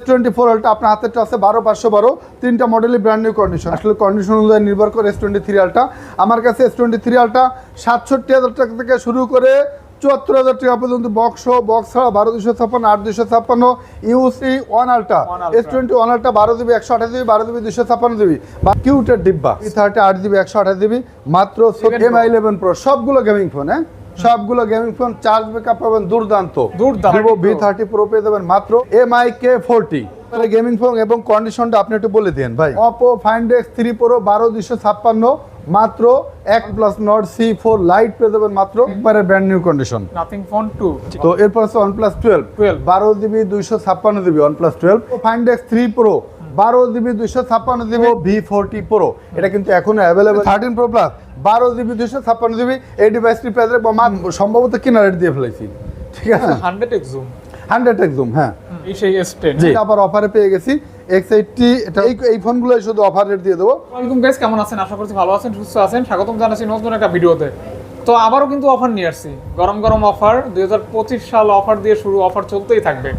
Twenty four আলটা আপনার হাতেরটা আছে বারো পাঁচশো বারো তিনটা মডেলই ব্র্যান্ড নিউ কন্ডিশন আসলে কন্ডিশন অনুযায়ী নির্ভর করে এস টোয়েন্টি থ্রি আলটা আমার কাছে এস টোয়েন্টি থ্রি আলটা সাতষট্টি হাজার টাকা থেকে শুরু করে চুয়াত্তর হাজার টাকা পর্যন্ত বক্স বক্স ছাড়া বারো দুশো ছাপ্পান্ন আট দুশো ছাপ্পান্ন UC one ultra S twenty one ultra বারো দিবি একশো আঠাশ দিবি বারো দিবি দুশো ছাপ্পান্ন দিবি বা কিউটের ডিব্বা। থার্টি আট দিবি একশো আঠাশ দিবি মাত্র এম আই ইলেভেন প্রো সবগুলো গেমিং ফোন হ্যাঁ? সবগুলো গেমিং ফোন চার্জ ব্যাকআপ পাবেন দুর্দান্ত। দুর্দান্ত। ভিভো ভি থার্টি প্রো পেয়ে যাবেন মাত্র M I K forty gaming phone এবং কন্ডিশনটা আপনি একটু বলে দিন ভাই। Oppo find X three pro বারো দুশো ছাপ্পান্ন মাত্র এক plus Nord C four lite পেয়ে যাবেন মাত্র একবারে brand new condition nothing phone two তো এরপর আছে ওয়ান প্লাস টুয়েলভ 12 বারো জিবি দুইশো ছাপ্পান্ন GB one plus twelve find X three pro বারো জিবি দুইশো ছাপ্পান্ন জিবি ভি ফোরটি প্রো এটা কিন্তু এখনও অ্যাভেলেবেল থার্টিন প্রো প্লাস বারো জিবি দুইশো ছাপ্পান্ন জিবি এই ডিভাইসটি রাখব মা- সম্ভবত কিনা রেট দিয়ে ফেলেছি ঠিক আছে? হান্ড্রেড এক্স জুম হান্ড্রেড একদম হ্যাঁ। সেই জি। আবার অফারে পেয়ে গেছি। এক্স এইটটি এটা এই এই ফোনগুলোই শুধু অফার রেট দিয়ে দেবো। ওয়ালাইকুম গাইস কেমন আছেন? আশা করছি ভালো আছেন সুস্থ আছেন। স্বাগতম জানাচ্ছি নতুন একটা ভিডিওতে। তো আবারও কিন্তু অফার নিয়ে আসছি। গরম গরম অফার দুই হাজার পঁচিশ সাল অফার দিয়ে শুরু অফার চলতেই থাকবে।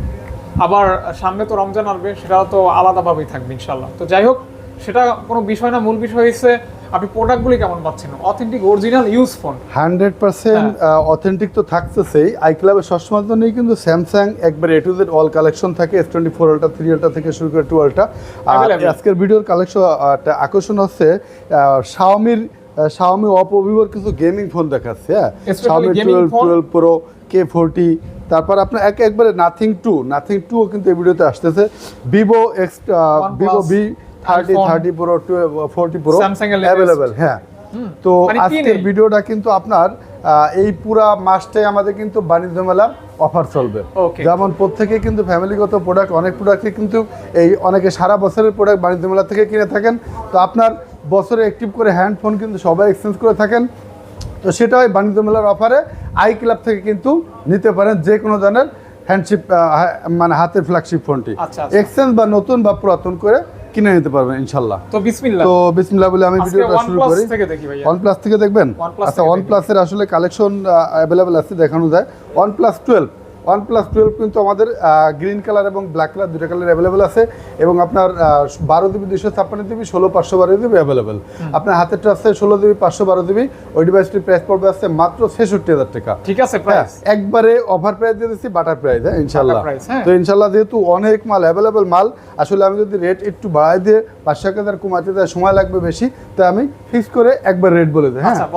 আবার সামনে তো রমজান আসবে সেটাও তো আলাদাভাবেই থাকবে ইনশাল্লাহ তো যাই হোক সেটা কোনো বিষয় না মূল বিষয় হচ্ছে আপনি প্রোডাক্টগুলি কেমন পাচ্ছেন? Authentic original use phone hundred percent authentic তো থাকতেছেই। আই ক্লাবের সবসময় তো জন্যই কিন্তু স্যামসাং একবার A to Z all collection থাকে S twenty four ultra three ultra থেকে শুরু করে টুয়েলভটা আর আজকের ভিডিওর কালেকশন আকর্ষণ হচ্ছে শাওমির শাওমি অপো ভিভোর কিছু গেমিং ফোন দেখাচ্ছে হ্যাঁ? Xiaomi twelve twelve pro K forty তারপর আপনার এক একবারে নাথিং টু নাথিং টুও কিন্তু এই ভিডিওতে আসতেছে। Vivo X Vivo V thirty iPhone, thirty pro forty pro Samsung এর latest। অ্যাভেলেবেল হ্যাঁ তো মানে আজকের ভিডিওটা কিন্তু আপনার এই পুরা মাসটাই আমাদের কিন্তু বাণিজ্য মেলার অফার চলবে। যেমন প্রত্যেকে কিন্তু ফ্যামিলিগত প্রোডাক্ট অনেক প্রোডাক্টে কিন্তু এই অনেকে সারা বছরের প্রোডাক্ট বাণিজ্য মেলা থেকে কিনে থাকেন। তো আপনার বছরে অ্যাক্টিভ করে হ্যান্ড ফোন কিন্তু সবাই এক্সচেঞ্জ করে থাকেন। তো সেটা ওই বাণিজ্য মেলার অফারে আই ক্লাব থেকে কিন্তু নিতে পারেন যে কোনো ধরনের হ্যান্ডশিপ মানে হাতের ফ্ল্যাগশিপ ফোনটি। এক্সচেঞ্জ বা নতুন বা পুরাতন করে কিনে নিতে পারবেন ইনশাল্লাহ। তো বিসমিল্লাহ। তো বিসমিল্লাহ বলে আমি ভিডিওটা শুরু করি। OnePlus থেকে দেখবেন? আচ্ছা ওয়ান OnePlus এর আসলে কালেকশন অ্যাভেলেবেল আছে দেখানো যায়। OnePlus 12 OnePlus 12 কিন্তু আমাদের গ্রিন কালার এবং ব্ল্যাক কালার দুটো কালার অ্যাভেলেবেল আছে এবং আপনার বারো জিবি দুশো ছাপ্পান্ন জিবি ষোলো পাঁচশো বারো জিবি অ্যাভেলেবেল আপনার হাতেরটা আছে ষোলো জিবি পাঁচশো বারো জিবি ওই ডিভাইসটির প্রাইস পড়বে আছে মাত্র ছেষট্টি হাজার টাকা। ঠিক আছে হ্যাঁ একবারে অফার প্রাইস দিয়ে দিচ্ছি বাটার প্রাইস হ্যাঁ ইনশাল্লাহ হ্যাঁ। তো ইনশাল্লাহ যেহেতু অনেক মাল অ্যাভেলেবেল মাল আসলে আমি যদি রেট একটু বাড়াই দিয়ে পাঁচশো হাজার কমাতে দেয় সময় লাগবে বেশি তাই আমি ফিক্স করে একবার রেট বলে দিই হ্যাঁ। আচ্ছা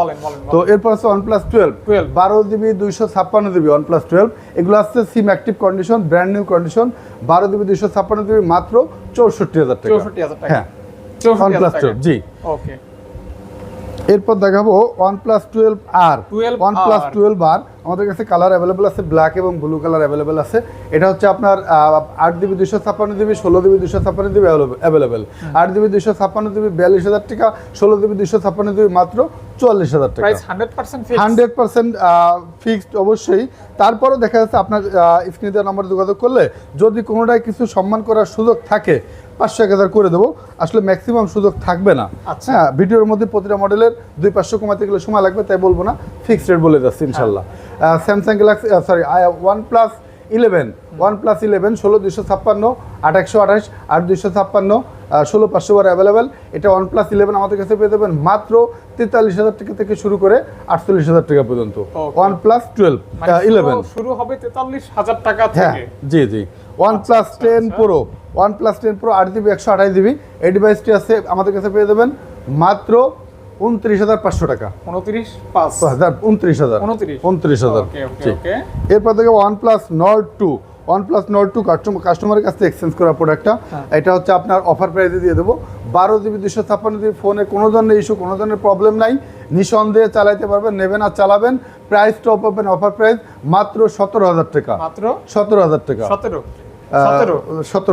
তো এরপর আছে ওয়ান প্লাস টুয়েলভ 12 বারো জিবি দুইশো ছাপ্পান্ন জিবি ওয়ান প্লাস টুয়েলভ এগুলো আসছে SIM active condition brand new condition বারো দিবি দুইশো ছাপ্পান্ন দিবি মাত্র চৌষট্টি হাজার টাকা। চৌষট্টি হাজার টাকা। হ্যাঁ। জি। ওকে এরপর দেখাবো one plus twelve R 12 one plus twelve R আমাদের কাছে কালার অ্যাভেলেবেল আছে ব্ল্যাক এবং ব্লু কালার অ্যাভেলেবেল আছে। এটা হচ্ছে আপনার আট জিবি দুশো ছাপ্পান্ন জিবি ষোলো জিবি দুশো ছাপ্পান্ন জিবি অ্যাভেলেবেল আট জিবি দুশো ছাপ্পান্ন জিবি বিয়াল্লিশ হাজার টাকা ষোলো জিবি দুশো ছাপ্পান্ন জিবি মাত্র চুয়াল্লিশ হাজার টাকা। হান্ড্রেড পার্সেন্ট ফিক্সড অবশ্যই। তারপরও দেখা যাচ্ছে আপনার স্ক্রিনে নম্বরে যোগাযোগ করলে যদি কোনোটায় কিছু সম্মান করার সুযোগ থাকে পাঁচশো এক হাজার করে দেবো। আসলে ম্যাক্সিমাম সুযোগ থাকবে না। আচ্ছা। হ্যাঁ ভিডিওর মধ্যে প্রতিটা মডেলের দুই পাঁচশো কমাতে গেলে সময় লাগবে তাই বলব না। ফিক্সড রেট বলে যাচ্ছি ইনশাল্লাহ। Samsung Galaxy sorry one plus eleven one plus eleven ষোলো দুশো ছাপ্পান্ন আট একশো আঠাশ আট দুশো ছাপ্পান্ন ষোলো পাঁচশো বার অ্যাভেলেবেল এটা ওয়ান প্লাস ইলেভেন আমাদের কাছে পেয়ে যাবেন মাত্র তেতাল্লিশ হাজার টাকা থেকে শুরু করে আটচল্লিশ হাজার টাকা পর্যন্ত। ওয়ান প্লাস টুয়েলভ ইলেভেন শুরু হবে তেতাল্লিশ হাজার টাকা হ্যাঁ জি জি। One plus ten. Pro one plus ten pro আট জিবি একশো আঠাশ জিবি এই ডিভাইসটি আছে আমাদের কাছে পেয়ে যাবেন মাত্র উনত্রিশ হাজার পাঁচশো টাকা। উনত্রিশ পাঁচ। হাজার উনত্রিশ হাজার। উনত্রিশ। হাজার এরপর থেকে one plus Nord two one plus Nord two কাস্টমারের কাছ থেকে এক্সচেঞ্জ করা প্রোডাক্টটা হ্যাঁ। এটা হচ্ছে আপনার অফার প্রাইসে দিয়ে দেবো। বারো জিবি দুশো ছাপ্পান্ন জিবি ফোনে কোনো ধরনের ইস্যু কোনো ধরনের প্রবলেম নাই। নিঃসন্দেহে চালাইতে পারবেন নেবেন আর চালাবেন। প্রাইস টপ পাবেন অফার প্রাইস মাত্র সতেরো হাজার টাকা। মাত্র সতেরো হাজার টাকা। সতেরো। সতেরো?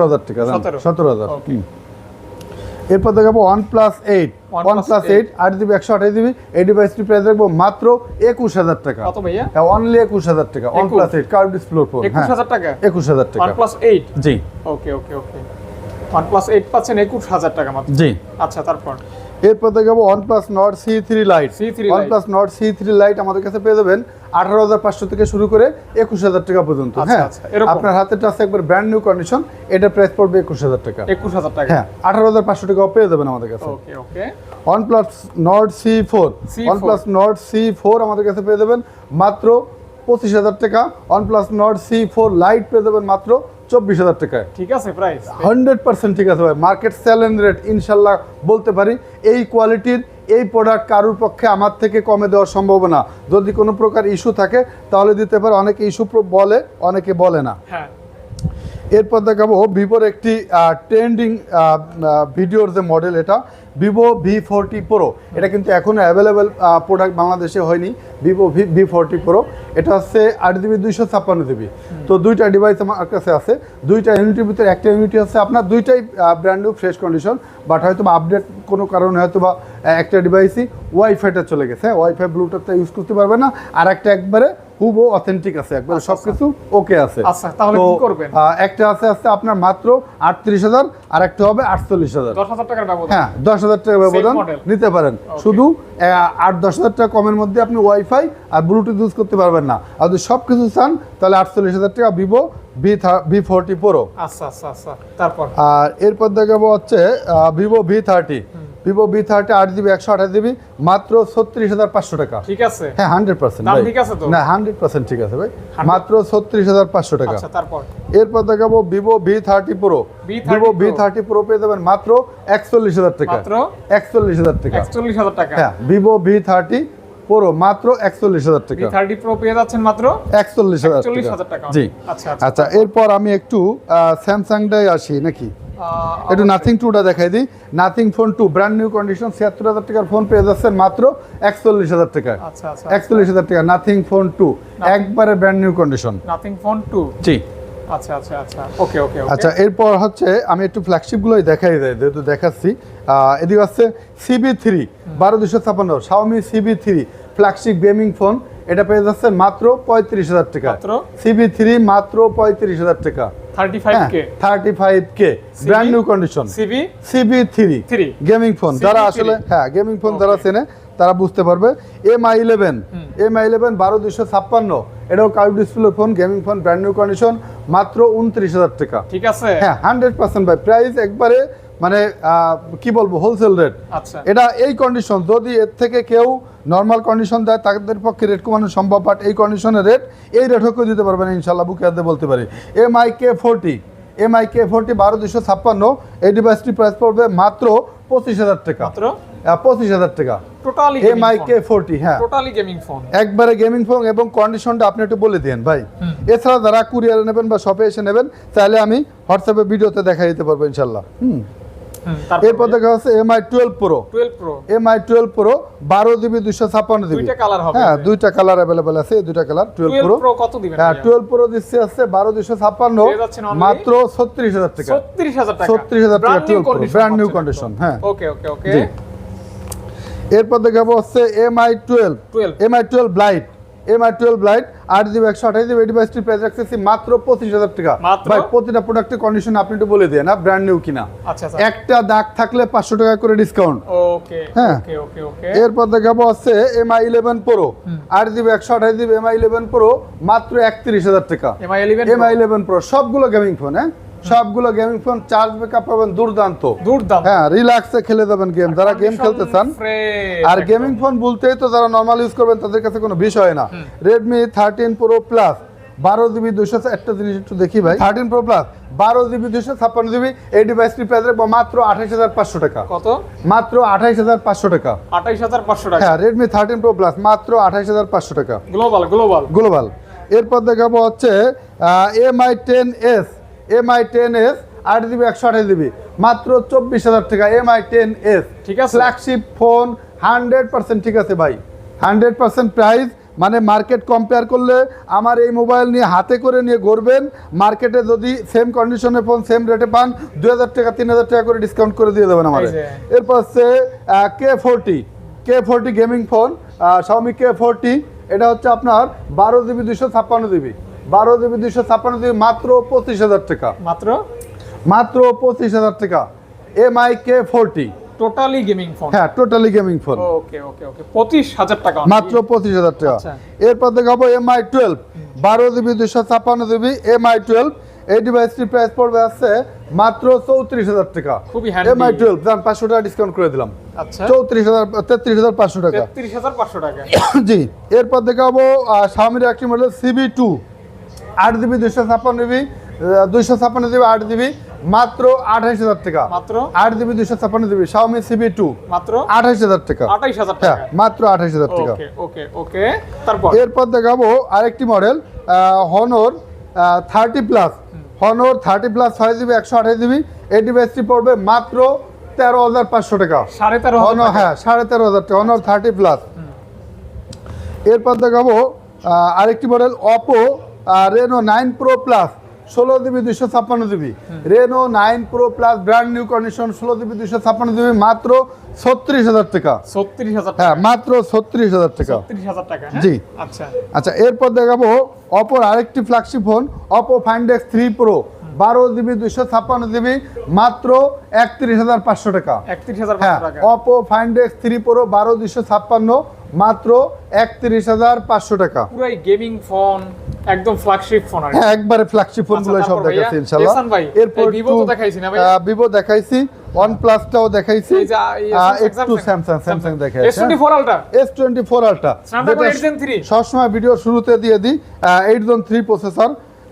হাজার টাকা সতেরো। হাজার। এরপর দেখাবো one plus eight one plus eight আট জিবি একশো আঠাশ জিবি এই ডিভাইসটি প্রাইস রাখব মাত্র একুশ হাজার টাকা। কত ভাইয়া? অনলি একুশ হাজার টাকা। One plus eight curve display phone একুশ হাজার টাকা? একুশ হাজার টাকা। প্লাস এইট জি। Okay okay okay one plus eight পাচ্ছেন একুশ হাজার টাকা মাত্র। জি। আচ্ছা তারপর? এরপর দেখাবো one plus Nord C three lite C3 one plus Nord C three lite আমাদের কাছে পেয়ে যাবেন আঠারো হাজার পাঁচশো থেকে শুরু করে একুশ হাজার টাকা পর্যন্ত। আচ্ছা, হ্যাঁ আচ্ছা। আপনার হাতেটা আছে একবার ব্র্যান্ড নিউ কন্ডিশন এটা প্রাইস পড়বে একুশ হাজার টাকা। একুশ হাজার টাকা। হ্যাঁ আঠারো হাজার পাঁচশো টাকাও পেয়ে যাবেন আমাদের কাছে। One plus Nord C four C4 one plus Nord C four আমাদের কাছে পেয়ে যাবেন মাত্র পঁচিশ হাজার টাকা। One plus Nord C four lite পেয়ে যাবেন মাত্র চব্বিশ হাজার টাকায়। ঠিক আছে প্রাইস হান্ড্রেড পার্সেন্ট ঠিক আছে ভাই। মার্কেট চ্যালেঞ্জ রেট ইনশাল্লাহ বলতে পারি এই কোয়ালিটির এই প্রোডাক্ট কারোর পক্ষে আমার থেকে কমে দেওয়া সম্ভব না যদি কোনো প্রকার ইস্যু থাকে তাহলে দিতে পারে। অনেকে ইস্যু বলে অনেকে বলে না। হ্যাঁ। এরপর দেখাবো ভিভোর একটি ট্রেন্ডিং ভিডিওর যে মডেল এটা ভিভো ভি ফোরটি প্রো এটা কিন্তু এখনও অ্যাভেলেবেল প্রোডাক্ট বাংলাদেশে হয়নি। Vivo V V forty pro এটা হচ্ছে আট জিবি দুইশো ছাপ্পান্ন জিবি তো দুইটা ডিভাইস আমার কাছে আছে। দুইটা ইউনিটির ভিতরে একটা ইউনিটি হচ্ছে আপনার দুইটাই ব্র্যান্ড ফ্রেশ কন্ডিশন বাট হয়তো বা আপডেট কোনো কারণে হয়তো বা একটা ডিভাইসই ওয়াইফাইটা চলে গেছে। ওয়াইফাই ব্লুটুথটা ইউজ করতে পারবে না। আর একটা একবারে হুবো অথেন্টিক আছে একবারে সব কিছু ওকে আছে। আচ্ছা, তাহলে কি করবেন? একটা আছে আছে আপনার মাত্র আটত্রিশ হাজার আর একটা হবে আটচল্লিশ হাজার। দশ হাজার টাকার ব্যবধান। হ্যাঁ দশ হাজার টাকা ব্যবধান নিতে পারেন। শুধু আহ, আট দশ হাজার টাকা কমের মধ্যে আপনি ওয়াইফাই আর ব্লুটুথ ইউজ করতে পারবেন না। আর যদি সব কিছু চান তাহলে আটচল্লিশ হাজার টাকা Vivo V V forty pro আচ্ছা আচ্ছা আচ্ছা। তারপর? আর এরপর দেখাবো হচ্ছে Vivo V thirty Vivo V thirty আট জিবি একশো আঠাশ জিবি মাত্র ছত্রিশ হাজার পাঁচশো টাকা। ঠিক আছে। হ্যাঁ হান্ড্রেড পার্সেন্ট ঠিক আছে না হান্ড্রেড পার্সেন্ট ঠিক আছে ভাই। মাত্র ছত্রিশ হাজার পাঁচশো টাকা। আচ্ছা এরপর দেখাবো Vivo V thirty pro Vivo V thirty pro পেয়ে যাবেন মাত্র একচল্লিশ হাজার টাকা। একচল্লিশ হাজার টাকা। একচল্লিশ হাজার টাকা। হ্যাঁ ভিভো ভি থার্টি প্রো মাত্র একচল্লিশ হাজার টাকা। থার্টি প্রো পেয়ে যাচ্ছেন মাত্র একচল্লিশ হাজার চল্লিশ হাজার টাকা। জি। আচ্ছা আচ্ছা। এরপর আমি একটু স্যামসাংটাই আসি নাকি? একটু নাথিং টুটা দেখাই দিই। Nothing phone two brand new condition ছিয়াত্তর হাজার টাকার ফোন পেয়ে যাচ্ছেন মাত্র একচল্লিশ হাজার আচ্ছা একচল্লিশ হাজার টাকা নাথিং ফোন টু একবারে brand new condition nothing phone two জি। আচ্ছা আচ্ছা আচ্ছা। ওকে ওকে আচ্ছা এরপর হচ্ছে আমি একটু ফ্ল্যাগশিপগুলোই দেখাই দেয় যেহেতু দেখাচ্ছি। এদিকে হচ্ছে সিবি থ্রি বারো দুশো ছাপান্ন Xiaomi CB three flagship gaming phone এটা পেয়ে যাচ্ছেন মাত্র পঁয়ত্রিশ হাজার টাকা? সিবি থ্রি মাত্র পঁয়ত্রিশ হাজার টাকা। Thirty five K thirty five K brand new condition CB CB three gaming phone যারা আসলে হ্যাঁ গেমিং ফোন যারা চেনে তারা বুঝতে পারবে। M I eleven M I eleven বারো দুশো ছাপ্পান্ন। এটাও curve display phone gaming phone brand new condition মাত্র উনত্রিশ হাজার টাকা। ঠিক আছে। হ্যাঁ হান্ড্রেড পার্সেন্ট ভাই। প্রাইস একবারে মানে কি বলব হোলসেল রেট আচ্ছা। এটা এই কন্ডিশন যদি এর থেকে কেউ নর্মাল কন্ডিশন দেয় তাদের পক্ষে রেট কমানো সম্ভব বাট এই কন্ডিশনের রেট এই রেট হোক দিতে পারবেন ইনশাল্লাহ বুকে হাতে বলতে পারি। M I K forty M I K forty বারো দুশো ছাপ্পান্ন এই ডিভাইসটি প্রাইস পড়বে মাত্র পঁচিশ হাজার টাকা। পঁচিশ হাজার টাকা। Totally M I K forty হ্যাঁ। টোটালি গেমিং ফোন একবারে গেমিং ফোন এবং কন্ডিশনটা আপনি একটু বলে দিন ভাই। এছাড়া যারা কুরিয়ারে নেবেন বা শপে এসে নেবেন তাহলে আমি হোয়াটসঅ্যাপে ভিডিওতে দেখা দিতে পারব ইনশাল্লাহ হুম। এরপর দেখা হচ্ছে M I twelve pro twelve M I twelve pro বারো জিবি দুশো ছাপ্পান্ন জিবি দুইটা কালার হবে হ্যাঁ দুইটা কালার অ্যাভেলেবেল আছে এই দুইটা colour twelve twelve pro pro কত দিবেন হ্যাঁ টুয়েলভ প্রো দিচ্ছে আছে বারো দুশো ছাপ্পান্ন মাত্র ছত্রিশ হাজার টাকা। ছত্রিশ হাজার টাকা। 36,000 টাকা 12 Pro, brand new condition, হ্যাঁ। Okay okay okay. এরপর দেখাবো হচ্ছে M I twelve 12 M I twelve lite M I twelve lite আট জিবি একশো আঠাশ জিবি ডিভাইসটির প্রাইস রাখতেছি মাত্র পঁচিশ হাজার টাকা? ভাই প্রতিটা প্রোডাক্টের কন্ডিশন আপনি একটু বলে দিয়ে না ব্র্যান্ড নিউ কিনা। আচ্ছা আচ্ছা। একটা দাগ থাকলে পাঁচশো টাকা করে ডিসকাউন্ট হ্যাঁ। এরপর দেখাবো হচ্ছে এম আই ইলেভেন প্রো আট জিবি একশো আঠাশ GB M I eleven pro মাত্র একত্রিশ হাজার টাকা। MI 11 M I eleven pro সবগুলো গেমিং ফোন হ্যাঁ? সবগুলো গেমিং ফোন চার্জ ব্যাকআপ পাবেন দুর্দান্ত। দুর্দান্ত। হ্যাঁ রিল্যাক্সে খেলে যাবেন গেম যারা গেম খেলতে চান। আর গেমিং ফোন বলতেই তো যারা নর্মাল ইউজ করবেন তাদের কাছে কোনো বিষয় না। রেডমি থার্টিন প্রো প্লাস বারো জিবি দুশো একটা জিনিস একটু দেখি ভাই। থার্টিন প্রো প্লাস বারো জিবি দুশো ছাপ্পান্ন জিবি এই ডিভাইসটি প্রাইস রাখব মাত্র আঠাইশ হাজার পাঁচশো টাকা। কত? মাত্র আঠাইশ হাজার পাঁচশো টাকা। আঠাইশ হাজার পাঁচশো টাকা। হ্যাঁ রেডমি থার্টিন প্রো প্লাস মাত্র আঠাইশ হাজার পাঁচশো টাকা। গ্লোবাল গ্লোবাল গ্লোবাল এরপর দেখাবো হচ্ছে M I ten S M I ten S আট জিবি একশো আঠাশ জিবি মাত্র চব্বিশ হাজার টাকা এম আই টেন এস ঠিক আছে। ফ্ল্যাগশিপ ফোন হান্ড্রেড পার্সেন্ট ঠিক আছে ভাই। হান্ড্রেড পার্সেন্ট প্রাইস মানে মার্কেট কম্পেয়ার করলে আমার এই মোবাইল নিয়ে হাতে করে নিয়ে ঘুরবেন। মার্কেটে যদি সেম কন্ডিশনের ফোন সেম রেটে পান দুই হাজার টাকা তিন হাজার টাকা করে ডিসকাউন্ট করে দিয়ে দেবেন আমার। এরপর হচ্ছে K forty K forty gaming phone Xiaomi K forty এটা হচ্ছে আপনার বারো জিবি দুশো ছাপ্পান্ন জিবি। বারো জিবি দুশো ছাপ্পান্ন জিবি মাত্র পঁচিশ হাজার টাকা। মাত্র? মাত্র পঁচিশ হাজার টাকা। M I K forty. Totally gaming phone হ্যাঁ totally gaming phone okay okay okay পঁচিশ হাজার টাকা মাত্র পঁচিশ হাজার টাকা। আচ্ছা। এরপর দেখাবো এমআই টুয়েলভ। বারো জিবি দুশো ছাপ্পান্ন জিবি এমআই টুয়েলভ। এই ডিভাইসটির প্রাইস পড়বে আছে মাত্র চৌত্রিশ হাজার টাকা। খুবই handy। এমআই টুয়েলভ দাম পাঁচশো টাকা ডিসকাউন্ট করে দিলাম। আচ্ছা। চৌত্রিশ হাজার তেত্রিশ হাজার পাঁচশো টাকা। তেত্রিশ হাজার পাঁচশো টাকা। জি এরপর দেখাবো স্বামীর একটি মডেল সিবি টু আট জিবি দুশো ছাপ্পান্ন জিবি দুইশো ছাপ্পান্ন জিবি আট জিবি মাত্র আঠাইশ হাজার টাকা। মাত্র? আট জিবি দুশো ছাপ্পান্ন জিবি শাওমি সিবি টু মাত্র? আঠাইশ হাজার টাকা। আঠাইশ হাজার হ্যাঁ টাকা মাত্র আঠাইশ হাজার টাকা। ওকে ওকে তারপর? এরপর দেখাবো আরেকটি model Honor thirty plus. Honor thirty plus ছয় জিবি একশো আঠাশ জিবি। এই ডিভাইসটি পড়বে মাত্র তেরো হাজার পাঁচশো টাকা। সাড়ে তেরো হনর হ্যাঁ সাড়ে তেরো হাজার টাকা। Honor thirty plus. এরপর দেখাবো আরেকটি model Oppo Reno nine pro plus ষোলো জিবি দুইশো ছাপ্পান্ন GB Reno nine pro plus brand new condition ষোলো জিবি দুইশো ছাপ্পান্ন জিবি মাত্র ছত্রিশ হাজার টাকা। ছত্রিশ হাজার হ্যাঁ মাত্র ছত্রিশ হাজার টাকা। টাকা হ্যাঁ? জি। আচ্ছা। আচ্ছা এরপর দেখাবো অপর আরেকটি flagship phone Oppo find X three pro বারো জিবি দুইশো ছাপ্পান্ন জিবি মাত্র একত্রিশ হাজার পাঁচশো টাকা। একত্রিশ হাজার হ্যাঁ অপো ফাইন্ডেক্স থ্রি প্রো বারো দুশো ছাপ্পান্ন মাত্র একত্রিশ হাজার পাঁচশো টাকা। পুরাই গেমিং ফোন একদম ফ্ল্যাগশিপ ফোন হ্যাঁ একবারে ফ্ল্যাগশিপ ফোনগুলো সব দেখাচ্ছি ভাইয়া, ইনশাল্লাহ। এহসান ভাই, এরপর এই তো দেখাইছি না ভাইয়া? ভিভো দেখাইছি প্লাসটাও দেখাইছি। এই যে, এই আহ, Samsung, একটু স্যামসাং স্যামসাং দেখাইছি S24 Ultra S twenty four ultra Snapdragon 8 Gen 3 সবসময় ভিডিও শুরুতে দিয়ে দিই eight Gen three processor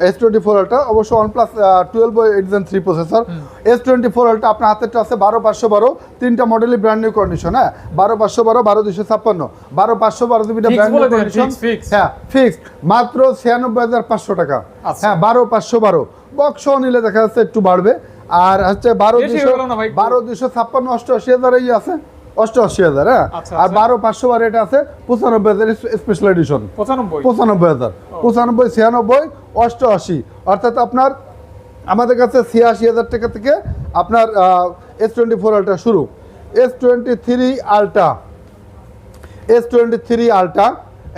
S twenty four ultra অবশ্য one plus twelve Gen three processor S twenty four ultra আপনার হাতেরটা আছে বারো পাঁচশো বারো তিনটা মডেলই ব্র্যান্ড নিউ কন্ডিশন হ্যাঁ? বারো পাঁচশো বারো বারো দুশো ছাপ্পান্ন। বারো পাঁচশো বারো জিবিটা ব্র্যান্ড নিউ কন্ডিশন। হ্যাঁ ফিক্সড মাত্র ছিয়ানব্বই হাজার পাঁচশো টাকা। আচ্ছা। হ্যাঁ বারো পাঁচশো বারো। বক্স নিলে দেখা যাচ্ছে একটু বাড়বে। আর হচ্ছে বারো দুশো? বারো দুশো ছাপ্পান্ন অষ্টআশি হাজার এই আছে। অষ্টআশি হাজার হ্যাঁ? আচ্ছা, আর আচ্ছা। বারো পাঁচশো বারো এটা আছে পঁচানব্বই হাজার স্পেশাল এডিশন পঁচানব্বই? হাজার। পঁচানব্বই ছিয়ানব্বই অষ্টআশি। অর্থাৎ আপনার আমাদের কাছে ছিয়াশি হাজার টাকা থেকে আপনার এস টোয়েন্টি ফোর আলট্রা শুরু। S twenty three ultra S twenty three ultra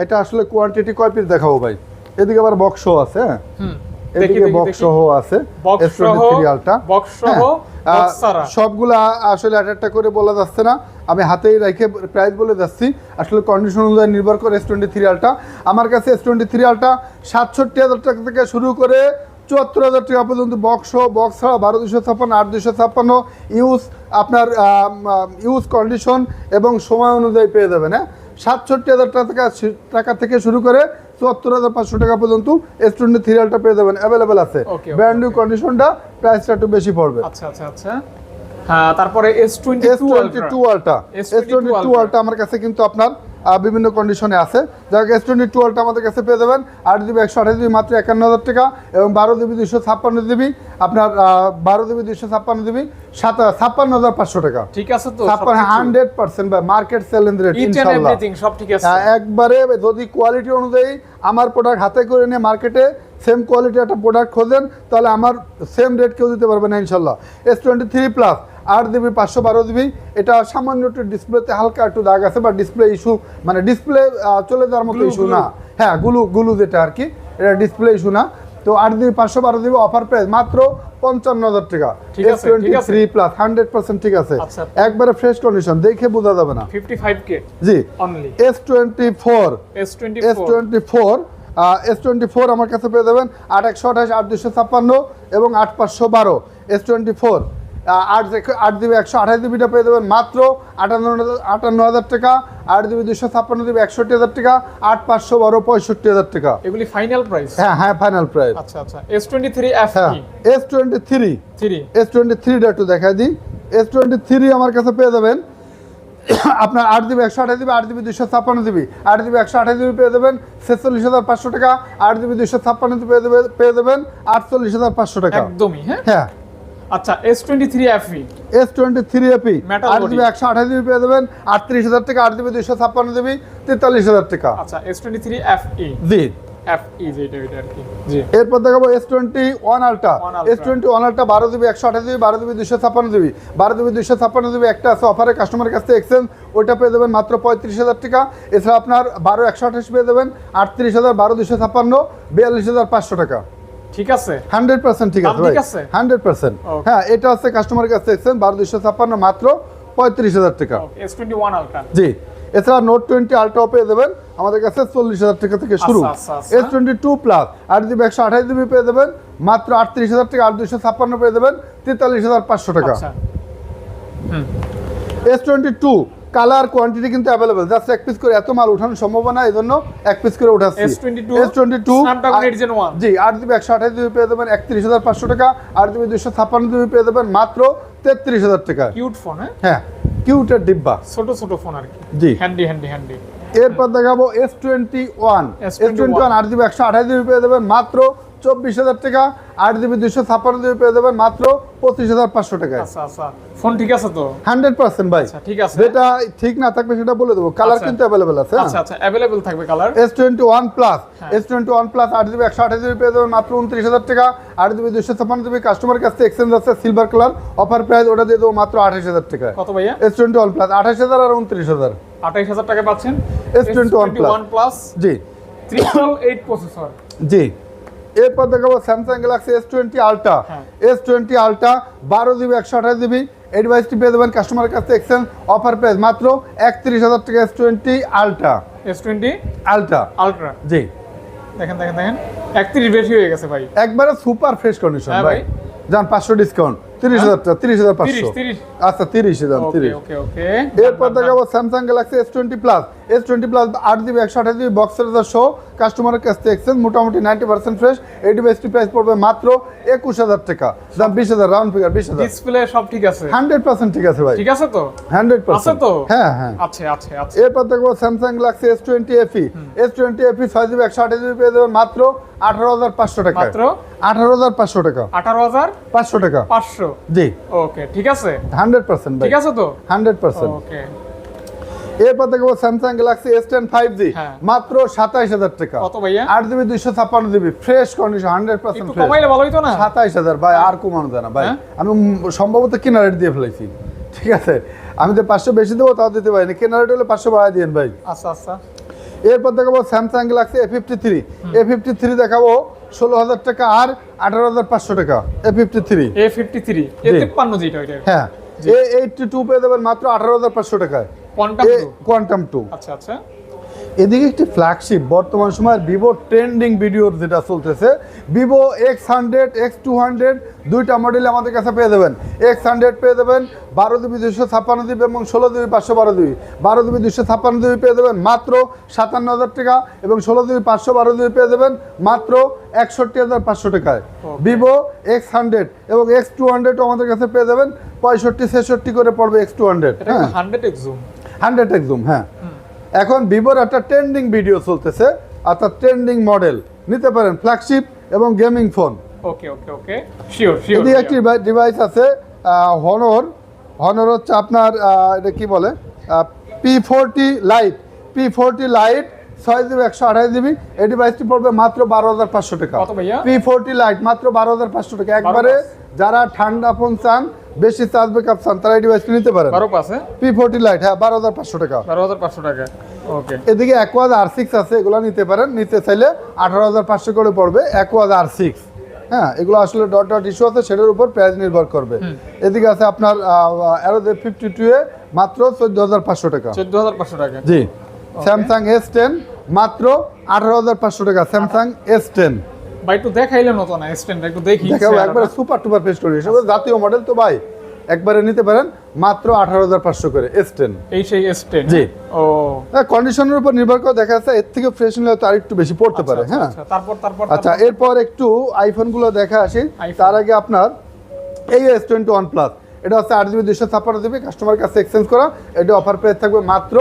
এটা আসলে কোয়ান্টিটি কয় পিস দেখাবো ভাই? এদিকে আবার বক্স আছে হ্যাঁ? এদিকে দেখি, বক্স আছে S twenty three ultra box সহ, box ছাড়া। সবগুলা আসলে এক একটা করে বলা যাচ্ছে না। আমি হাতেই রেখে প্রাইস বলে যাচ্ছি। আসলে কন্ডিশন অনুযায়ী নির্ভর করে এস টোয়েন্টি থ্রি আলটা। আমার কাছে এস টোয়েন্টি থ্রি আলটা সাতষট্টি হাজার টাকা থেকে শুরু করে চুয়াত্তর হাজার টাকা পর্যন্ত বক্স বক্স ছাড়া বারো দুশো ছাপ্পান্ন আট দুশো ছাপ্পান্ন ইউজ আপনার ইউজ কন্ডিশন এবং সময় অনুযায়ী পেয়ে যাবেন হ্যাঁ? সাতষট্টি হাজার টাকা থেকে টাকা থেকে শুরু করে চুয়াত্তর হাজার পাঁচশো টাকা পর্যন্ত এস টোয়েন্টি থ্রি আলটা পেয়ে যাবেন অ্যাভেলেবেল আছে। ব্র্যান্ড নিউ কন্ডিশনটা প্রাইসটা একটু বেশি পড়বে। আচ্ছা আচ্ছা আচ্ছা। হ্যাঁ তারপরে S twenty two ultra S twenty two ultra আমার কাছে কিন্তু আপনার বিভিন্ন কন্ডিশনে আছে। যাক এস টোয়েন্টি টু আলটা আমাদের কাছে পেয়ে যাবেন। আট জিবি একশো আঠাশ জিবি মাত্র একান্ন হাজার টাকা এবং বারো জিবি দুশো ছাপ্পান্ন জিবি আপনার বারো জিবি দুশো ছাপ্পান্ন জিবি সাত ছাপ্পান্ন হাজার পাঁচশো টাকা। ঠিক আছে তো ছাপ্পান্ন হান্ড্রেড পার্সেন্ট বা মার্কেট সেলেন্ড রেট ইনশাল্লাহ সব ঠিক আছে। একবারে যদি কোয়ালিটি অনুযায়ী আমার প্রোডাক্ট হাতে করে নিয়ে মার্কেটে সেম কোয়ালিটি একটা প্রোডাক্ট খোঁজেন তাহলে আমার সেম রেট কেউ দিতে পারবে না ইনশাল্লাহ এস টোয়েন্টি থ্রি প্লাস আট জিবি পাঁচশো বারো জিবি এটা সামান্য একটু ডিসপ্লেতে হালকা একটু দাগ আছে বা ডিসপ্লে ইস্যু মানে ডিসপ্লে চলে যাওয়ার মতো ইস্যু না। হ্যাঁ গুলু গুলু যেটা আর কি এটা ডিসপ্লে ইস্যু না। তো আট জিবি পাঁচশো বারো জিবি অফার প্রাইস মাত্র পঞ্চান্ন হাজার টাকা। S twenty three plus hundred percent ঠিক আছে। আচ্ছা। একবারে ফ্রেশ কন্ডিশন দেখে বোঝা যাবে না। ফিফটি ফাইভ কে জি। S twenty four S twenty S twenty four S twenty four আমার কাছে পেয়ে যাবেন আট একশো আঠাশ আট দুশো ছাপ্পান্ন এবং আট পাঁচশো বারো। এস টোয়েন্টি ফোর আট আট জিবি একশো আঠাশ জিবিটা পেয়ে যাবেন মাত্র আটান্ন আটান্ন হাজার টাকা আট জিবি দুশো ছাপ্পান্ন জিবি একষট্টি হাজার টাকা আট পাঁচশো বারো পঁয়ষট্টি হাজার টাকা। এগুলি ফাইনাল প্রাইস হ্যাঁ হ্যাঁ ফাইনাল প্রাইস আচ্ছা আচ্ছা। S twenty three S twenty three three S twenty থ্রিটা একটু দেখাই দিই। এস টোয়েন্টি থ্রি আমার কাছে পেয়ে যাবেন। আপনার আট জিবি একশো আঠাশ জিবি আট জিবি দুশো ছাপ্পান্ন জিবি আট জিবি একশো আঠাশ জিবি পেয়ে দেবেন ছেচল্লিশ হাজার পাঁচশো টাকা আট জিবি দুশো ছাপ্পান্ন পেয়ে দেবেন আটচল্লিশ হাজার পাঁচশো টাকা। একদমই হ্যাঁ? হ্যাঁ। আচ্ছা S twenty three F S twenty three AP Metal আট জিবি একশো আঠাশ জিবি পেয়ে দেবেন আটত্রিশ হাজার টাকা আট জিবি দুশো ছাপ্পান্ন জিবি তেতাল্লিশ হাজার টাকা। আচ্ছা ই জি। যেটা এটা আর কি। এরপর দেখাবো ultra ultra GB GB GB GB GB GB একটা আছে অফারে কাস্টমারের কাছ এক্সচেঞ্জ ওইটা পেয়ে দেবেন মাত্র পঁয়ত্রিশ হাজার টাকা। এছাড়া আপনার বারো একশো আঠাশ পেয়ে দেবেন আটত্রিশ হাজার বারো দুশো ছাপ্পান্ন বিয়াল্লিশ হাজার পাঁচশো টাকা। ঠিক আছে? হান্ড্রেড পার্সেন্ট ঠিক আছে ঠিক আছে? Hundred percent. Okay. হ্যাঁ এটা আছে কাস্টমারের কাছ দুশো ছাপ্পান্ন মাত্র পঁয়ত্রিশ হাজার টাকা। এস টোয়েন্টি ওয়ান আলট্রা জি এছাড়া নোট টোয়েন্টি আলট্রাও পেয়ে দেবেন আমাদের কাছে চল্লিশ হাজার টাকা থেকে শুরু। এস টোয়েন্টি টু প্লাস আট জিবি একশো আঠাশ জিবি পেয়ে দেবেন মাত্র আটত্রিশ হাজার টাকা আট দুশো ছাপ্পান্ন পেয়ে দেবেন তেতাল্লিশ হাজার পাঁচশো টাকা। আচ্ছা। S twenty two colour quantity কিন্তু অ্যাভেলেবেল জাস্ট এক পিস করে এত মাল উঠানো সম্ভব না এই জন্য এক পিস করে উঠাচ্ছি। S22 S twenty two Snapdragon 8 Gen 1 জি আট জিবি একশো আঠাশ জিবি পেয়ে দেবেন একত্রিশ হাজার পাঁচশো টাকা আট জিবি দুশো ছাপ্পান্ন জিবি পেয়ে দেবেন মাত্র তেত্রিশ হাজার টাকা। কিউট ফোন হ্যাঁ? হ্যাঁ কিউটের ডিব্বা। ছোট ছোট ফোন আর কি। জি। হ্যান্ডি হ্যান্ডি হ্যান্ডি এরপর দেখাবো S twenty one S S21 twenty one আট জিবি একশো আঠাশ জিবি পেয়ে দেবেন মাত্র চব্বিশ হাজার টাকা আট জিবি দুশো ছাপ্পান্ন জিবি পেয়ে দেবেন মাত্র পঁচিশ হাজার পাঁচশো টাকায়। আচ্ছা আচ্ছা। ফোন ঠিক আছে তো? হান্ড্রেড পার্সেন্ট ভাই। আচ্ছা ঠিক আছে। যেটা ঠিক না থাকবে সেটা বলে দেবো। কালার। কিন্তু অ্যাভেলেবেল আছে আচ্ছা থাকবে colour S twenty one plus. S twenty one plus আট জিবি একশো আঠাশ জিবি পেয়ে দেবেন মাত্র উনত্রিশ হাজার টাকা আট জিবি দুশো ছাপ্পান্ন জিবি কাস্টমার কাছ থেকে এক্সচেঞ্জ আছে সিলভার কালার অফার প্রাইস ওটা দিয়ে দেবো মাত্র আঠাশ হাজার টাকা। কত ভাইয়া? এস টোয়েন্টি ওয়ান প্লাস আঠাশ হাজার আর উনত্রিশ হাজার। আঠাশ হাজার টাকা পাচ্ছেন। S21 Plus। ওয়ান প্লাস জি। ট্রিপল এইট প্রসেসর জি। এরপর দেখাবো Samsung Galaxy S twenty ultra. S twenty ultra বারো জিবি একশো আঠাশ জিবি এই ডিভাইসটি পেয়ে দেবেন কাস্টমারের কাছে এক্সচেঞ্জ অফার প্রাইস মাত্র একত্রিশ হাজার টাকা S twenty ultra S twenty ultra ultra জি। দেখেন দেখেন দেখেন। একত্রিশ বেশি হয়ে গেছে ভাই। একবারে সুপার ফ্রেশ কন্ডিশন ভাই। যান পাঁচশো ডিসকাউন্ট তিরিশ হাজার টাকা তিরিশ হাজার তিরিশ পাঁচশো আচ্ছা তিরিশ তিরিশ। এরপর দেখাবো Samsung Galaxy S twenty plus S twenty plus আট জিবি একশো আঠাশ জিবি বক্সের শো কাস্টমারের কাছ থেকে এক্সচেঞ্জ মোটামুটি নাইনটি পার্সেন্ট ফ্রেশ এই ডিভাইসটি প্রাইস পড়বে মাত্র একুশ হাজার টাকা। দাম বিশ হাজার রাউন্ড ফিগার বিশ হাজার। ডিসপ্লে সব ঠিক আছে। হান্ড্রেড পার্সেন্ট ঠিক আছে ভাই। ঠিক আছে তো? হান্ড্রেড পার্সেন্ট তো? হ্যাঁ হ্যাঁ। আছে আছে আছে। এরপর দেখব Samsung Galaxy S twenty FE S twenty FE ছয় জিবি একশো আঠাশ জিবি পেয়ে দেবেন মাত্র আঠারো হাজার পাঁচশো টাকা মাত্র? আঠারো হাজার পাঁচশো টাকা। আঠারো হাজার পাঁচশো? টাকা। পাঁচশো? জি। ওকে ঠিক আছে? হান্ড্রেড পার্সেন্ট ঠিক আছে তো? Hundred percent okay. এরপর দেখব Samsung Galaxy S ten five G হ্যাঁ। মাত্র সাতাইশ হাজার টাকা। কত ভাইয়া? আট জিবি দুইশো ছাপ্পান্ন GB fresh condition hundred percent ভালো হইতো না? সাতাইশ হাজার ভাই আর কমানো যায় না ভাই। হ্যাঁ? আমি সম্ভবত কেনা রেট দিয়ে ফেলেছি ঠিক আছে? আমি তো পাঁচশো বেশি দেবো তাও দিতে পারিনি। কেনা রেট হলে পাঁচশো বাড়াই দিন ভাই। আচ্ছা আচ্ছা। এরপর দেখাবো Samsung Galaxy A fifty three A fifty three দেখাবো ষোলো হাজার টাকা আর আঠারো হাজার পাঁচশো টাকা। A fifty three A fifty three হ্যাঁ। এ এইটটি টু পেয়ে দেবেন মাত্র আঠারো হাজার পাঁচশো টাকায়। কোয়ান্টাম টু আচ্ছা আচ্ছা। এদিকে একটি ফ্ল্যাগশিপ বর্তমান সময়ের ভিভো ট্রেন্ডিং ভিডিওর যেটা চলতেছে Vivo X hundred X two hundred দুইটা মডেল আমাদের কাছে পেয়ে দেবেন এক্স হান্ড্রেড পেয়ে দেবেন বারো জিবি দুশো ছাপ্পান্ন জিবি এবং ষোলো জিবি পাঁচশো বারো জিবি বারো জিবি দুশো ছাপ্পান্ন জিবি পেয়ে দেবেন মাত্র সাতান্ন হাজার টাকা এবং ষোলো জিবি পাঁচশো বারো জিবি পেয়ে দেবেন মাত্র একষট্টি হাজার পাঁচশো টাকায়। ভিভো এক্স হান্ড্রেড এবং এক্স টু হান্ড্রেডও আমাদের কাছে পেয়ে দেবেন পঁয়ষট্টি ছেষট্টি করে পড়বে এক্স টু হান্ড্রেড হ্যাঁ। হান্ড্রেড এক্সুম হান্ড্রেড একদম হ্যাঁ। এখন ভিভোর একটা ট্রেন্ডিং ভিডিও চলতেছে অর্থাৎ ট্রেন্ডিং মডেল নিতে পারেন ফ্ল্যাগশিপ এবং gaming phone okay okay okay sure sure এদিকে একটি ডিভাইস আছে হনর হনর হচ্ছে আপনার এটা কি বলে? P forty lite P forty lite ছয় জিবি একশো আঠাশ জিবি এই ডিভাইসটি পড়বে মাত্র বারো হাজার পাঁচশো টাকা। পি ফোরটি লাইট মাত্র বারো হাজার পাঁচশো টাকা। একবারে যারা ঠান্ডা ফোন চান বেশি চার্জ ব্যাকআপ চান তারা এই ডিভাইসটি নিতে পারেন। বারো পাশে পি ফোরটি লাইট হ্যাঁ বারো হাজার পাঁচশো টাকা। বারো হাজার পাঁচশো টাকা ওকে এদিকে অ্যাকোয়াজ আর সিক্স আছে এগুলো নিতে পারেন নিতে চাইলে আঠারো হাজার পাঁচশো করে পড়বে অ্যাকোয়াজ আর সিক্স হ্যাঁ এগুলো আসলে ডট ডট ইস্যু আছে সেটার উপর প্রাইস নির্ভর করবে। এদিকে আছে আপনার অ্যারোদে ফিফটি টু এ মাত্র চোদ্দ হাজার পাঁচশো টাকা। চোদ্দ হাজার পাঁচশো টাকা। জি। স্যামসাং এস টেন মাত্র আঠারো হাজার পাঁচশো টাকা স্যামসাং এস টেন ভাই একটু দেখাইলে নতুন স্ট্যান্ড একটু দেখি দেখাবো চেহারাটা। একবারে সুপার টুপার করি এসব জাতীয় মডেল তো ভাই একবারে নিতে পারেন মাত্র আঠারো হাজার পাঁচশো করে এস টেন এই সেই জি। ও। কন্ডিশনের উপর নির্ভর করে দেখা যাচ্ছে এর থেকে ফ্রেশ নিলে তো আর একটু বেশি পড়তে পারে আচ্ছা, হ্যাঁ। আচ্ছা, তারপর তারপর আচ্ছা এরপর একটু আইফোনগুলো দেখা আসি। তার আগে আপনার এই এস টোয়েন্টি ওয়ান প্লাস এটা হচ্ছে আট জিবি দুশো ছাপ্পান্ন জিবি কাস্টমার কাছে এক্সচেঞ্জ করা। এটা অফার পেয়ে থাকবে মাত্র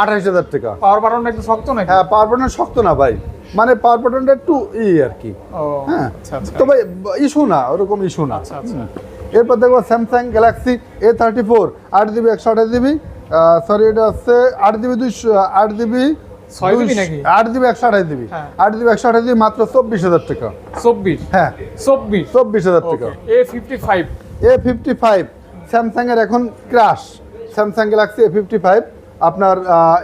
আঠাশ হাজার টাকা। পাওয়ার বাটনটা একটু শক্ত নাকি? হ্যাঁ পাওয়ার বাটন শক্ত না ভাই। মানে পাওয়ার বাটনটা একটু ই আর কি হ্যাঁ। আচ্ছা আচ্ছা। তবে ইস্যু না ওরকম ইস্যু না। আচ্ছা আচ্ছা। এরপর দেখব Samsung Galaxy A thirty four আট জিবি একশো আঠাশ জিবি সরি এটা হচ্ছে আট জিবি দুইশো আট জিবি? আট জিবি একশো আঠাশ জিবি হ্যাঁ। আট জিবি একশো আঠাশ জিবি মাত্র চব্বিশ হাজার টাকা। চব্বিশ? হ্যাঁ। চব্বিশ? চব্বিশ হাজার টাকা। A fifty five A fifty five স্যামসাংয়ের এখন crush Samsung Galaxy A fifty five আপনার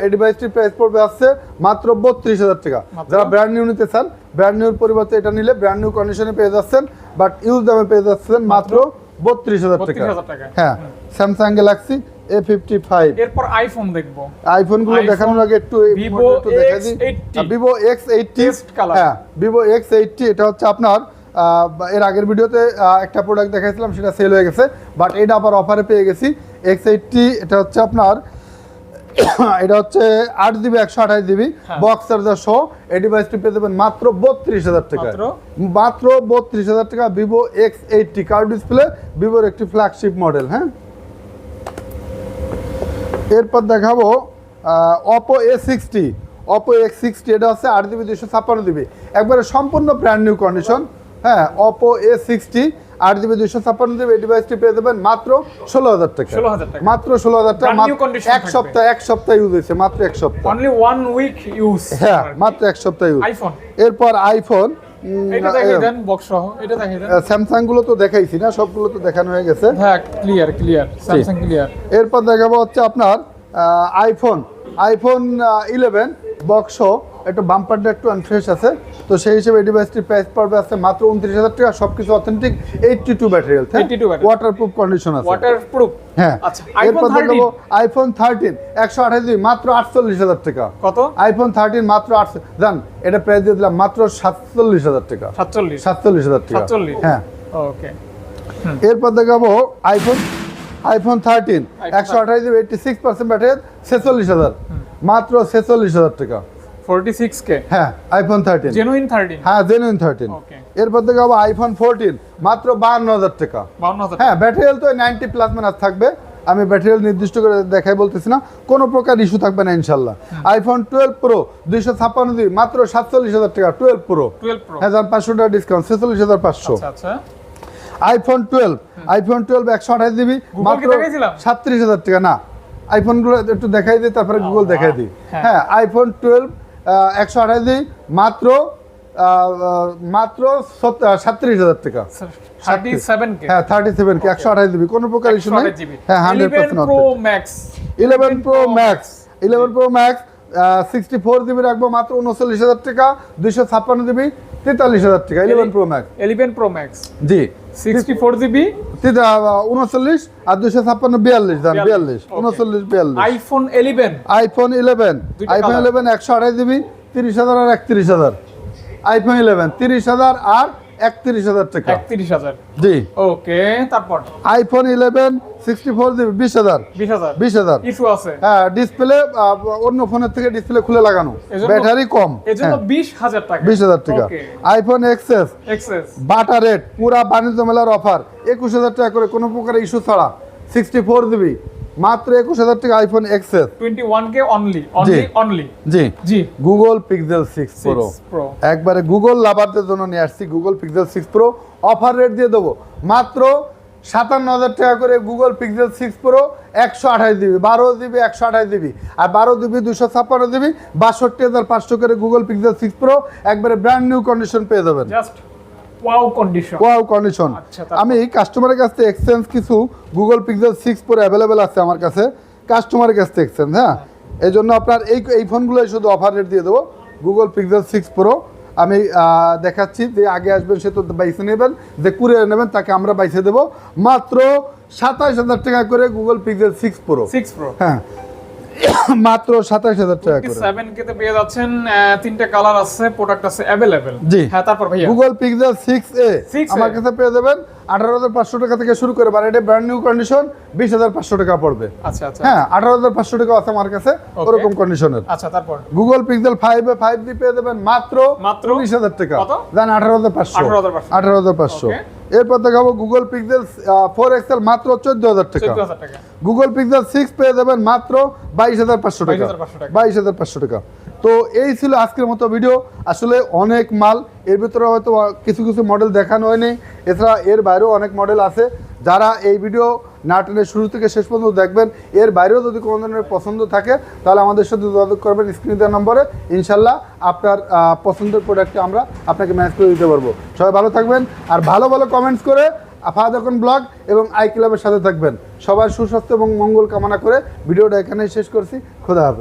এই ডিভাইসটির প্রাইস পড়বে আসছে মাত্র বত্রিশ হাজার টাকা। যারা ব্র্যান্ড নিউ নিতে চান ব্র্যান্ড নিউর পরিবর্তে এটা নিলে ব্র্যান্ড নিউ কন্ডিশনে পেয়ে যাচ্ছেন বাট ইউজ দামে পেয়ে যাচ্ছেন মাত্র বত্রিশ হাজার টাকা। হ্যাঁ Samsung Galaxy A fifty five এরপর আইফোন দেখব। আইফোনগুলো iPhone, দেখানোর আগে একটু একটু দেখা দিই। ভিভো এক্স এইটটি হ্যাঁ ভিভো এক্স এইটটি এটা হচ্ছে আপনার এর আগের ভিডিওতে একটা প্রোডাক্ট দেখাইছিলাম সেটা সেল হয়ে গেছে বাট এটা আবার অফারে পেয়ে গেছি। এক্স এইটটি এটা হচ্ছে আপনার এটা হচ্ছে আট জিবি একশো আঠাশ জিবি। বক্স চার্জার সহ। এই ডিভাইসটি পেয়ে যাবেন মাত্র বত্রিশ হাজার টাকা মাত্র? মাত্র বত্রিশ হাজার টাকা ভিভো এক্স এইটটি কার ডিসপ্লে ভিভোর একটি ফ্ল্যাগশিপ মডেল হ্যাঁ? এরপর দেখাবো Oppo A sixty Oppo X sixty এটা হচ্ছে আট জিবি দুশো ছাপ্পান্ন জিবি একবারে সম্পূর্ণ ব্র্যান্ড নিউ কন্ডিশন হ্যাঁ অপো এ সিক্সটি আট জিবি দুশো ছাপ্পান্ন জিবি এই ডিভাইসটি পেয়ে দেবেন মাত্র ষোলো হাজার টাকা। 16,000 টাকা। মাত্র ষোলো হাজার টাকা এক। সপ্তাহ এক সপ্তাহ ইউজ হয়েছে মাত্র এক সপ্তাহ। অনলি ওয়ান উইক ইউজ হ্যাঁ মাত্র এক সপ্তাহ ইউজ আইফোন এরপর আইফোন স্যামসাংগুলো তো দেখাইছি না সবগুলো তো দেখানো হয়ে গেছে। হ্যাঁ ক্লিয়ার ক্লিয়ার স্যামসাং ক্লিয়ার এরপর দেখাবো হচ্ছে আপনার আইফোন আইফোন ইলেভেন বক্স একটু বাম্পারটা একটু আনফ্রেশ আছে। তো সেই হিসেবে ডিভাইসটির প্রাইস পড়বে আছে মাত্র উনত্রিশ হাজার টাকা সবকিছু authentic eighty two battery 82 battery। Waterproof condition আছে। ওয়াটারপ্রুফ হ্যাঁ। আচ্ছা আইফোন এরপর দেখাবো 13 আইফোন থার্টিন একশো আঠাশ জিবি মাত্র আটচল্লিশ হাজার টাকা। কত? আইফোন থার্টিন মাত্র আটশো জান এটা প্রাইস দিয়ে দিলাম মাত্র সাতচল্লিশ হাজার টাকা। 47 সাতচল্লিশ হাজার টাকা। 47 হ্যাঁ। ওকে এরপর দেখাবো আইফোন আইফোন থার্টিন একশো আঠাশ GB eighty six percent battery ছেচল্লিশ হাজার। মাত্র ছেচল্লিশ হাজার টাকা। 46 কে হ্যাঁ আইফোন জেনুইন 13 হ্যাঁ জেনুইন. এরপর আইফোন ফোরটিন মাত্র বাহান্ন হাজার টাকা। 52000 হ্যাঁ ব্যাটারি প্লাস মাইনাস থাকবে। আমি ব্যাটারি নির্দিষ্ট করে দেখাই বলতেছি না। কোনো প্রকার ইস্যু থাকবে না ইনশাল্লাহ। আইফোন টুয়েলভ প্রো দুইশো ছাপ্পান্ন জিবি মাত্র সাতচল্লিশ হাজার টাকা। টুয়েলভ প্রো 12 প্রো হ্যাঁ পাঁচশো টাকা ডিসকাউন্ট ছেচল্লিশ হাজার পাঁচশো আইফোন টুয়েলভ আইফোন টুয়েলভ একশো আঠাশ কি মাত্র? সাতত্রিশ হাজার টাকা। না আইফোনগুলো একটু দেখাই দিই তারপরে গুগল দেখাই দিই। হ্যাঁ। হ্যাঁ আইফোন টুয়েলভ একশো আঠাশ দিন মাত্র মাত্র সাতত্রিশ হাজার টাকা। 37 হ্যাঁ থার্টি সেভেন কি একশো আঠাশ জিবি কোনো প্রকার ইস্যু নেই। হ্যাঁ hundred 11 pro max eleven pro max eleven pro max sixty four GB রাখব মাত্র উনচল্লিশ হাজার টাকা দুইশো ছাপ্পান্ন জিবি তেতাল্লিশ হাজার টাকা eleven pro max 11 pro max জি। 64 জিবি উনচল্লিশ আর দুইশো ছাপ্পান্ন বিয়াল্লিশ দাম বিয়াল্লিশ. উনচল্লিশ বিয়াল্লিশ। IPhone 11 iPhone eleven iPhone eleven একশো আড়াই জিবি তিরিশ হাজার আর একত্রিশ হাজার। আইফোন ইলেভেন তিরিশ হাজার আর একত্রিশ হাজার টাকা। 31000 জি। ওকে তারপর? IPhone eleven sixty four GB বিশ হাজার। 20000 বিশ হাজার। ইস্যু আছে। হ্যাঁ ডিসপ্লে অন্য ফোনের থেকে ডিসপ্লে খুলে লাগানো। ব্যাটারি কম। এজন্য 20000 টাকা। বিশ হাজার টাকা। আইফোন এক্সেস বাটা রেট পুরা বাণিজ্য মেলার অফার একুশ হাজার টাকা করে কোনো প্রকার ইস্যু ছাড়া। সিক্সটি ফোর জিবি মাত্র একুশ হাজার টাকা iPhone XS 21 K only only only জি। জি। Google Pixel six pro 6 pro একবারে গুগল লাভারদের জন্য নিয়ে আসছি Google Pixel six pro offer rate দিয়ে দেবো। মাত্র সাতান্ন হাজার টাকা করে গুগল পিক্সেল সিক্স প্রো একশো আঠাশ জিবি বারো জিবি একশো আঠাশ জিবি আর বারো জিবি দুশো ছাপ্পান্ন জিবি বাষট্টি হাজার পাঁচশো করে গুগল পিক্সেল সিক্স প্রো একবারে ব্র্যান্ড নিউ কন্ডিশন পেয়ে যাবেন। Just wow condition wow condition আচ্ছা, আমি কাস্টমারের কাছ থেকে এক্সচেঞ্জ কিছু Google Pixel six pro available আছে আমার কাছে। কাস্টমারের কাছ এক্সচেঞ্জ হ্যাঁ? এই জন্য আপনার এই এই ফোনগুলোই শুধু অফার রেট দিয়ে দেবো। গুগল পিক্সেল সিক্স প্রো আমি দেখাচ্ছি যে আগে আসবেন সে তো বাইসে নেবেন যে কুরিয়ার নেবেন তাকে আমরা বাইসে দেবো। মাত্র সাতাশ হাজার টাকা করে Google Pixel six pro 6 pro হ্যাঁ। মাত্র সাতাশ হাজার টাকা করে 7 কে তে পেয়ে যাচ্ছেন আহ, তিনটা কালার আছে প্রোডাক্ট আছে अवेलेबल জি। হ্যাঁ তারপর ভাইয়া গুগল পিক্সেল সিক্স এ 6A আমার কাছে পেয়ে যাবেন আঠারো হাজার পাঁচশো টাকা থেকে শুরু করে মানে এটা ব্র্যান্ড নিউ কন্ডিশন বিশ হাজার পাঁচশো টাকা পড়বে। আচ্ছা আচ্ছা। হ্যাঁ আঠারো হাজার পাঁচশো টাকা আছে আমার কাছে ওরকম কন্ডিশনের আচ্ছা তারপর? Google Pixel five A five G পেয়ে দেবেন মাত্র মাত্র? উনিশ হাজার টাকা। কত? দেন আঠারো হাজার পাঁচশো। 18,500 আঠারো হাজার পাঁচশো। এরপর দেখাবো গুগল পিক্সেল ফোর এক্সেল মাত্র চোদ্দ হাজার টাকা। 14000 টাকা। গুগল পিক্সেল সিক্স পেয়ে যাবেন মাত্র বাইশ হাজার পাঁচশো টাকা। 22,500 টাকা। বাইশ হাজার পাঁচশো টাকা। তো এই ছিল আজকের মতো ভিডিও আসলে অনেক মাল এর ভিতরে হয়তো কিছু কিছু মডেল দেখানো হয়নি। এছাড়া এর বাইরেও অনেক মডেল আছে। যারা এই ভিডিও না শুরু থেকে শেষ পর্যন্ত দেখবেন। এর বাইরেও যদি কোনো ধরনের পছন্দ থাকে, তাহলে আমাদের সাথে যোগাযোগ করবেন স্ক্রিন দেওয়ার নম্বরে। ইনশাল্লাহ আপনার পছন্দের প্রোডাক্টটি আমরা আপনাকে ম্যানেজ করে দিতে পারব। সবাই ভালো থাকবেন আর ভালো ভালো কমেন্টস করে ফাদাকন ব্লগ এবং আই ক্লাবের সাথে থাকবেন। সবার সুস্বাস্থ্য এবং মঙ্গল কামনা করে ভিডিওটা এখানেই শেষ করছি। খোদা হবে